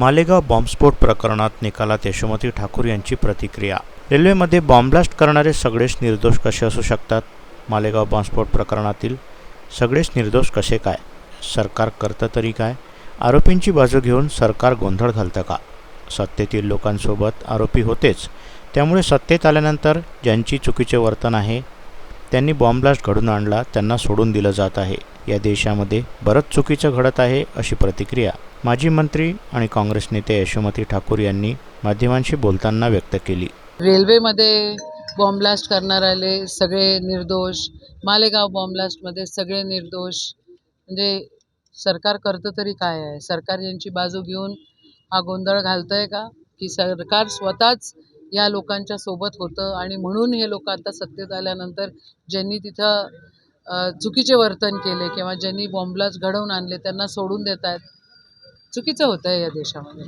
मालेगाव बॉम्बस्फोट प्रकरणात निकालात यशोमती ठाकूर यांची प्रतिक्रिया. रेल्वेमध्ये बॉम्बब्लास्ट करणारे सगळेच निर्दोष कसे असू शकतात? मालेगाव बॉम्बस्फोट प्रकरणातील सगळेच निर्दोष कसे काय? सरकार करतं तरी काय? आरोपींची बाजू घेऊन सरकार गोंधळ घालतं का? सत्तेतील लोकांसोबत आरोपी होतेच. त्यामुळे सत्तेत आल्यानंतर ज्यांची चुकीचे वर्तन आहे त्यांनी बॉम्बब्लास्ट घडून आणला त्यांना सोडून दिलं जात आहे. या देशामध्ये बरंच चुकीचं घडत आहे अशी प्रतिक्रिया माजी मंत्री आणि काँग्रेस नेते यशोमती ठाकूर यांनी माध्यमांशी बोलताना व्यक्त केली. रेल्वेमध्ये बॉम्बलास्ट करणारे सगळे निर्दोष मालेगाव बॉम्बलास्टमध्ये सगळे निर्दोष. म्हणजे सरकार करतं तरी काय आहे? सरकार यांची बाजू घेऊन हा गोंधळ घालतंय का? की सरकार स्वतःच या लोकांच्या सोबत होतं आणि म्हणून हे लोक आता सत्तेत आल्यानंतर ज्यांनी तिथं चुकीचे वर्तन केले किंवा ज्यांनी बॉम्बलाच घडवून आणले त्यांना सोडून देत आहेत चुकीचं होतं आहे या देशामध्ये.